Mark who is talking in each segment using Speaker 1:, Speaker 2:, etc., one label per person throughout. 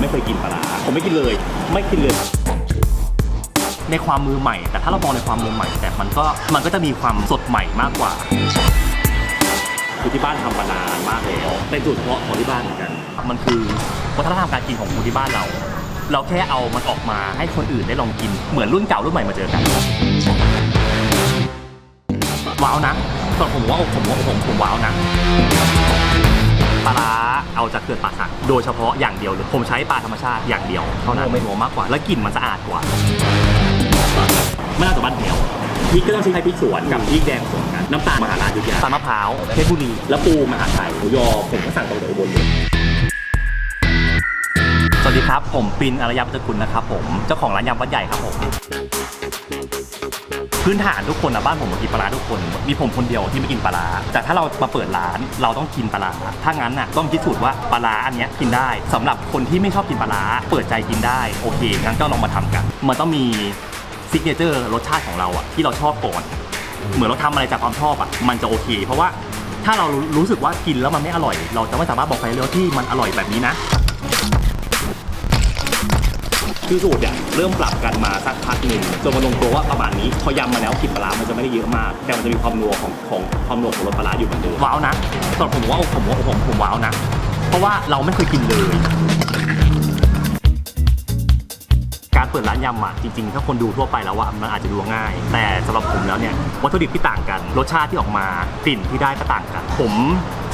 Speaker 1: ไม่เคยกินปลาร้าผมไม่กินเลย ไม่กินเลยในความมือใหม่ แต่ถ้าเรามองในความมือใหม่ แต่มันก็มันก็จะมีความสดใหม่มากกว่าคือที่บ้านทำมานานมากแล้วเป็นสูตรเฉพาะของที่บ้านเหมือนกันมันคือวัฒนธรรมการกินของคนที่บ้านเรา เราแค่เอามันออกมาให้คนอื่นได้ลองกิน เหมือนรุ่นเก่ารุ่นใหม่มาเจอกันว้าวนะส่วนผมว่าผมว่าผมผมว้าวนะ ปลาร้าเอาจากเขื่อนป่าสัก โดยเฉพาะอย่างเดียวเลยผมใช้ปลาธรรมชาติอย่างเดียวเท่านั้นไม่หัวมากกว่า และกลิ่นมันสะอาดกว่า ไม่น่าจะบ้านแถวพริกก็ต้องใช้พริกสวนกับพริกแดงสวนกันน้ำตาลมหาราชยุทธยาตาลมะพร้าวเพชรบุรีแล้วปูมหาไทยหมูยอผมก็สั่งตรงจากอุบลเลยสวัสดีครับ ผมปินอารยปัจจกุลนะครับผมเจ้าของร้านยำวัดใหญ่ครับผม พื้นฐานทุกคนนะบ้านผมกินปลาร้าทุกคน มีผมคนเดียวที่ไม่กินปลาร้าแต่ถ้าเรามาเปิดร้านเราต้องกินปลาร้าถ้างั้นน่ะต้องพิสูจน์ว่าปลาร้าอันนี้กินได้สำหรับคนที่ไม่ชอบกินปลาร้าเปิดใจกินได้โอเคงั้นก็ลองมาทำกัน มันต้องมีซิกเนเจอร์รสชาติของเราอะที่เราชอบก่อน เหมือนเราทำอะไรจากความชอบอะมันจะโอเค เพราะว่าถ้าเรารู้สึกว่ากินแล้วมันไม่อร่อย เราจะไม่สามารถบอกใครเลยว่าที่มันอร่อยแบบนี้นะ คือสูตรเนี่ยเริ่มปรับกันมาสักพักหนึ่งจนมาลงตัวว่าประมาณนี้พอยำมาแล้วกลิ่นปลาร้ามันจะไม่ได้เยอะมาก แต่มันจะมีความนัวของของความนัวของรสปลาร้าอยู่เหมือนเดิมว้าวนะสำหรับผมว่าผมว่าผมผมว้าวนะ เพราะว่าเราไม่เคยกินเลย การเปิดร้านยำอะจริงๆ ถ้าคนดูทั่วไปแล้วว่ามันอาจจะดูง่าย แต่สำหรับผมแล้วเนี่ยวัตถุดิบที่ต่างกัน รสชาติที่ออกมากลิ่นที่ได้ก็ต่างกัน ผม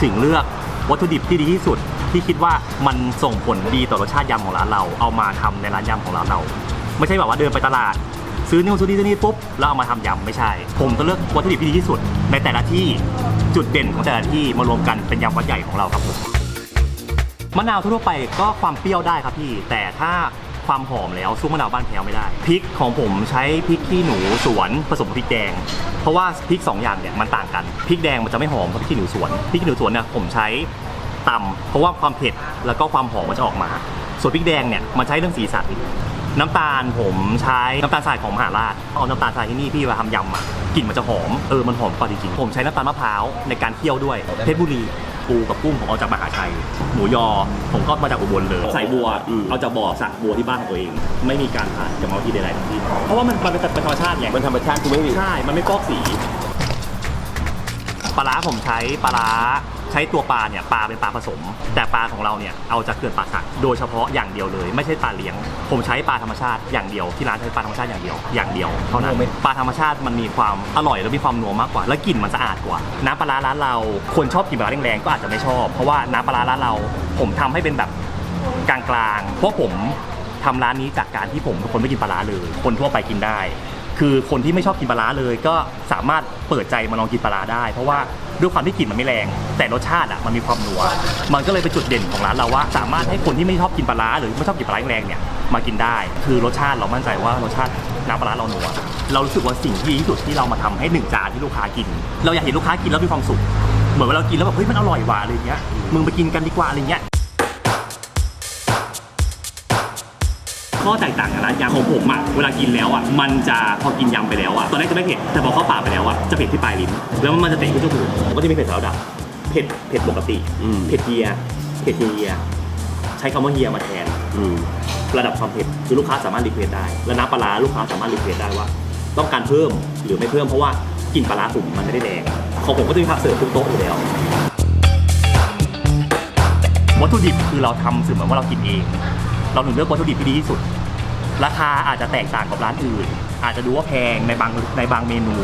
Speaker 1: ถึงเลือกวัตถุดิบที่ดีที่สุด ที่คิดว่ามันส่งผลดีต่อรสชาติยำของร้านเรา เอามาทำในร้านยำของร้านเรา ไม่ใช่แบบว่าเดินไปตลาด ซื้อนู่นซื้อนี่ซื้อนี่ปุ๊บแล้วเอามาทำยำไม่ใช่ ผมจะเลือกวัตถุดิบที่ดีที่สุด ในแต่ละที่จุดเด่นของแต่ละที่มารวมกันเป็นยำวัดใหญ่ของเราครับผมมะนาวทั่วไปก็ความเปรี้ยวได้ครับพี่ แต่ถ้าความหอมแล้วสู้มะนาวบ้านแถวไม่ได้พริกของผมใช้พริกขี้หนูสวนผสมพริกแดง เพราะว่าพริกสองอย่างเนี่ยมันต่างกันพริกแดงมันจะไม่หอมเท่าพริกขี้หนูสวนพริกขี้หนูสวนเนี่ยผมใช้ ตำเพราะว่าความเผ็ดแล้วก็ความหอมมันจะออกมา ส่วนพริกแดงเนี่ยมันใช้เรื่องสีสันน้ำตาลผมใช้น้ำตาลทรายของมหาราชเอาน้ำตาลทรายที่นี่พี่มาทำยำอะกลิ่นมันจะหอมเออมันหอมกว่าจริงๆผมใช้น้ำตาลมะพร้าวในการเคี่ยวด้วยเพชรบุรีปูกับกุ้งผมเอาจากมหาชัย หมูยอผมก็มาจากอุบลเลย ใส่บัว
Speaker 2: อืม
Speaker 1: เอาจากบ่อสระบัวที่บ้านของตัวเอง ไม่มีการผ่านกรรมวิธีใดๆทั้งสิ้นเพราะว่ามันมันเป็นธรรมชาติไง
Speaker 2: มันธรรมชาติคือไม่มี
Speaker 1: ใช่ มันไม่ฟอกสี ปลาร้าผมใช้ปลาร้าใช้ตัวปลาเนี่ยปลาเป็นปลาผสม แต่ปลาของเราเนี่ยเอาจากเขื่อนป่าสักโดยเฉพาะอย่างเดียวเลย ไม่ใช่ปลาเลี้ยง ผมใช้ปลาธรรมชาติอย่างเดียวที่ร้านใช้ปลาธรรมชาติอย่างเดียวอย่างเดียวเท่านั้นปลาธรรมชาติมันมีความอร่อยและมีความนัวมากกว่า และกลิ่นมันสะอาดกว่า น้ำปลาร้าร้านเราคนชอบกินปลาร้าแรงๆก็อาจจะไม่ชอบ เพราะว่าน้ำปลาร้าร้านเรา ผมทำให้เป็นแบบกลางๆเพราะผมทำร้านนี้จากการที่ผมเป็นคนไม่กินปลาร้าเลย คนทั่วไปกินได้ คือคนที่ไม่ชอบกินปลาร้าเลยก็สามารถเปิดใจมาลองกินปลาร้าได้ เพราะว่าด้วยความที่กลิ่นมันไม่แรง แต่รสชาติอะมันมีความนัว มันก็เลยเป็นจุดเด่นของร้านเราว่า สามารถให้คนที่ไม่ชอบกินปลาร้าหรือไม่ชอบกินปลาร้าแรงๆเนี่ยมากินได้ คือรสชาติเรามั่นใจว่ารสชาติน้ำปลาร้าเรานัว เรารู้สึกว่าสิ่งที่ดีที่สุดที่เรามาทำให้หนึ่งจานที่ลูกค้ากิน เราอยากเห็นลูกค้ากินแล้วมีความสุข เหมือนเวลาเรากินแล้วแบบเฮ้ยมันอร่อยว่ะอะไรเงี้ย มึงไปกินกันดีกว่าอะไรเงี้ย ข้อแตกต่างกับร้านยำของผมอะเวลากินแล้วอะมันจะพอกินยำไปแล้วอะตอนแรกจะไม่เผ็ดแต่พอเข้าปากไปแล้วอะจะเผ็ดที่ปลายลิ้นแล้วมันจะเตะขึ้นจมูกผมก็จะมีเผ็ดระดับเผ็ดเผ็ดปกติ
Speaker 2: อืม
Speaker 1: เผ็ดเฮียเผ็ดเฮียใช้คำว่าเฮียมาแทน
Speaker 2: อืม
Speaker 1: ระดับความเผ็ดคือลูกค้าสามารถรีเควสได้ และน้ำปลาร้าลูกค้าสามารถรีเควสได้ว่า ต้องการเพิ่มหรือไม่เพิ่มเพราะว่ากลิ่นปลาร้าผมมันไม่ได้แรงของผมก็จะมีผักเสิร์ฟทุกโต๊ะอยู่แล้ววัตถุดิบคือเราทำเสมือนว่าเรากินเอง เราถึงเลือกวัตถุดิบที่ดีที่สุด ราคาอาจจะแตกต่างกับร้านอื่น อาจจะดูว่าแพงในบางในบางเมนู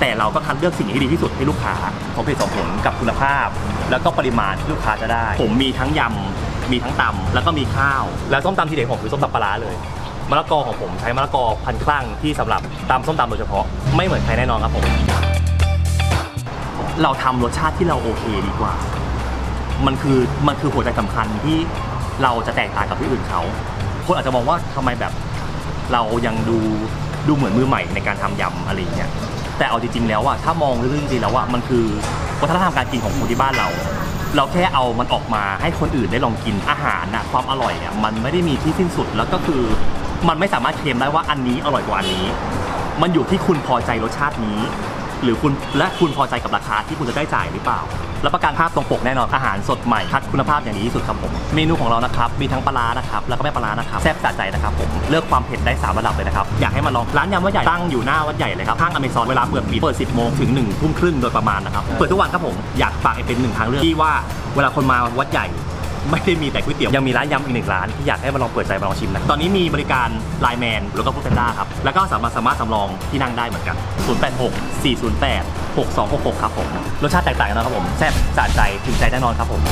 Speaker 1: แต่เราก็คัดเลือกสิ่งที่ดีที่สุดให้ลูกค้าของเพจสองผลกับคุณภาพ แล้วก็ปริมาณที่ลูกค้าจะได้ ผมมีทั้งยำมีทั้งตำแล้วก็มีข้าว แล้วส้มตำที่เด็ดของผมคือส้มตำปลาร้าเลยมะละกอของผมใช้มะละกอพันคลั่งที่สำหรับตำส้มตำโดยเฉพาะไม่เหมือนใครแน่นอนครับผม เราทำรสชาติที่เราโอเคดีกว่า มันคือมันคือหัวใจสำคัญที่ เราจะแตกต่างกับที่อื่นเขา คนอาจจะมองว่าทำไมแบบเรายังดูดูเหมือนมือใหม่ในการทำยำอะไรอย่างเงี้ยแต่เอาจริงๆแล้วอะถ้ามองเรื่องจริงๆแล้วอะมันคือวัฒนธรรมการกินของคนที่บ้านเรา เราแค่เอามันออกมาให้คนอื่นได้ลองกินอาหารนะความอร่อยอะมันไม่ได้มีที่สิ้นสุดแล้วก็คือมันไม่สามารถเคลมได้ว่าอันนี้อร่อยกว่าอันนี้ มันอยู่ที่คุณพอใจรสชาตินี้ หรือคุณและคุณพอใจกับราคาที่คุณจะได้จ่ายหรือเปล่ารับประกันภาพตรงปกแน่นอนอาหารสดใหม่คัดคุณภาพอย่างดีที่สุดครับผมเมนูของเรานะครับมีทั้งปลานะครับแล้วก็ไม่ปลานะครับแซ่บสะใจนะครับผมเลือกความเผ็ดได้สามระดับเลยนะครับอยากให้มาลองร้านยำวัดใหญ่ตั้งอยู่หน้าวัดใหญ่เลยครับข้างอเมซอนเวลาเปิดปิดเปิด 10โมงถึง1ทุ่มครึ่งโดยประมาณนะครับเปิดทุกวันครับผมอยากฝากเป็นหนึ่งทางเลือกที่ว่าเวลาคนมาวัดใหญ่ ไม่ได้มีแต่ก๋วยเตี๋ยวยังมีร้านยำอีกหนึ่งร้านที่อยากให้มาลองเปิดใจมาลองชิมนะตอนนี้มีบริการไลน์แมนแล้วก็ฟู้ดแพนด้าครับแล้วก็สามารถสามารถสำรองที่นั่งได้เหมือนกัน 086 408 6266 ครับผมรสชาติแตกต่างกันนะครับผมแซ่บสะใจถึงใจแน่นอนครับผม